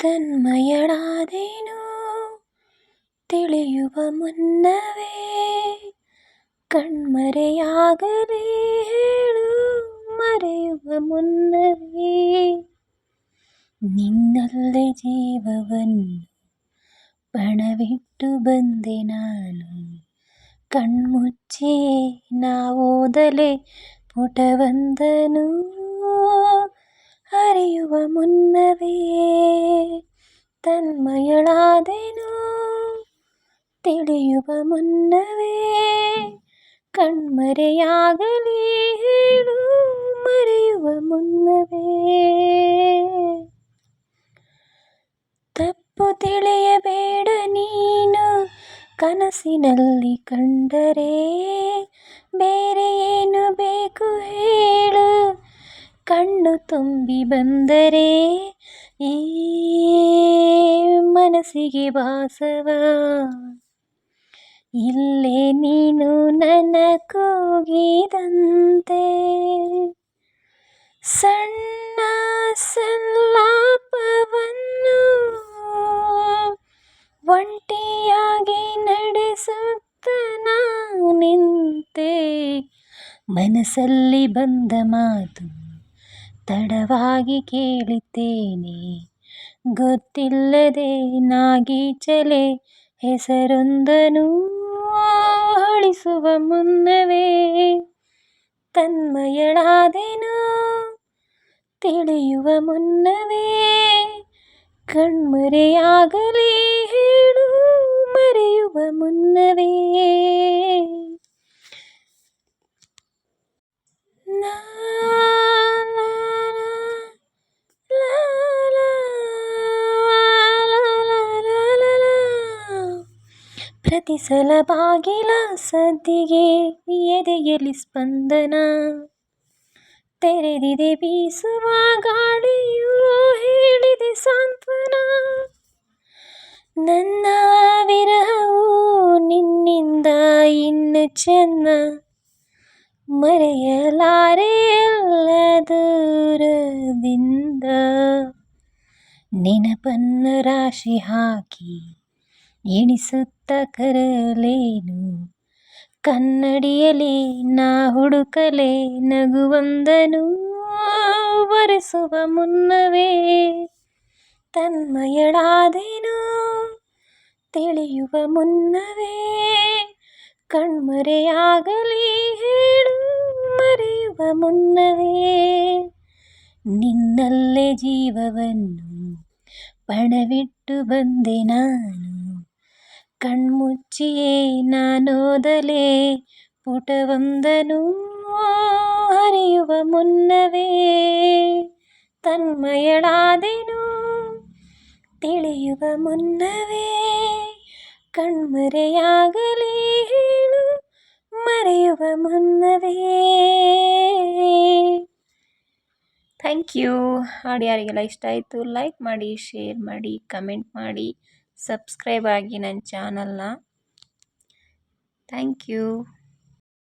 ತನ್ಮಯಳಾದೇನು ತಿಳಿಯುವ ಮುನ್ನವೇ ಕಣ್ಮರೆಯಾಗಲಿ ಹೇಳು ಮರೆಯುವ ಮುನ್ನವೇ ನಿನ್ನಲ್ಲೇ ಜೀವವನ್ನು ಪಣವಿಟ್ಟು ಬಂದೆ ನಾನು ಕಣ್ಮುಚ್ಚಿ ನಾ ಓದಲೆ ಪುಟವೊಂದನು ಅರಿಯುವ ಮುನ್ನವೇ ತನ್ಮಯಳಾದೆನು ತಿಳಿಯುವ ಮುನ್ನವೇ ಕಣ್ಮರೆಯಾಗಲಿ ಹೇಳು ಮರೆಯುವ ಮುನ್ನವೇ ತಪ್ಪು ತಿಳಿಯಬೇಡ ನೀನು ಕನಸಿನಲ್ಲಿ ಕಂಡರೆ ಬೇರೆ ಏನು ಬೇಕು ಹೇಳು ಕಣ್ಣು ತುಂಬಿ ಬಂದರೆ ಈ ಮನಸ್ಸಿಗೆ ವಾಸವ ಇಲ್ಲೇ ನೀನು ನನ್ನ ಕೂಗಿದಂತೆ. ಸಣ್ಣ ಸಲ್ಲಾಪವನ್ನು ಒಂಟಿಯಾಗಿ ನಡೆಸುತ್ತ ನಿಂತೆ ಮನಸ್ಸಲ್ಲಿ ಬಂದ ಮಾತು ತಡವಾಗಿ ಕೇಳಿದ್ದೇನೆ. ಗೊತ್ತಿಲ್ಲದೆ ನಾಗೀಚಲೆ ಹೆಸರೊಂದನು ಅಳಿಸುವ ಮುನ್ನವೇ. ತನ್ಮಯಳಾದೆನು ತಿಳಿಯುವ ಮುನ್ನವೇ. ಕಣ್ಮರೆಯಾಗಲಿ ಹೇಳು ಮರೆಯುವ ಮುನ್ನವೇ ಪ್ರತಿ ಸಲ ಬಾಗಿಲ ಸದ್ದಿಗೆ ಎದೆಯಲ್ಲಿ ಸ್ಪಂದನ. ತೆರೆದಿದೆ ಬೀಸುವ ಗಾಳಿಯು ಹೇಳಿದೆ ಸಾಂತ್ವನ. ನನ್ನ ವಿರಹವು ನಿನ್ನಿಂದ ಇನ್ನು ಚೆನ್ನ. ಮರೆಯಲಾರೆ ದೂರದಿಂದ. ನೆನಪನ್ನು ರಾಶಿ ಹಾಕಿ. ಎಣಿಸುತ್ತ ಕರಲೇನು? ಕನ್ನಡಿಯಲಿ ನಾ ಹುಡುಕಲೆ ನಗುವಂದನು ಬರೆಸುವ ಮುನ್ನವೇ. ತನ್ಮಯಳಾದೇನು, ತಿಳಿಯುವ ಮುನ್ನವೇ. ಕಣ್ಮರೆಯಾಗಲಿ ಹೇಳು, ಮರೆಯುವ ಮುನ್ನವೇ. ನಿನ್ನಲ್ಲೇ ಜೀವವನ್ನು ಪಣವಿಟ್ಟು ಬಂದೆ ನಾನು. ಕಣ್ಮುಚ್ಚಿಯೇ ನಾನೋದಲೆ ಪುಟವೊಂದನು ಹರಿಯುವ ಮುನ್ನವೇ ತನ್ಮಯಳಾದೆನು ತಿಳಿಯುವ ಮುನ್ನವೇ ಕಣ್ಮರೆಯಾಗಲಿ ಹೇಳು ಮರೆಯುವ ಮುನ್ನವೇ ಥ್ಯಾಂಕ್ ಯು ಹಾಡು ಯಾರಿಗೆಲ್ಲ ಇಷ್ಟ ಆಯಿತು ಲೈಕ್ ಮಾಡಿ ಶೇರ್ ಮಾಡಿ ಕಮೆಂಟ್ ಮಾಡಿ ಸಬ್ಸ್ಕ್ರೈಬ್ ಆಗಿ ನನ್ನ ಚಾನಲ್ನ. Thank you.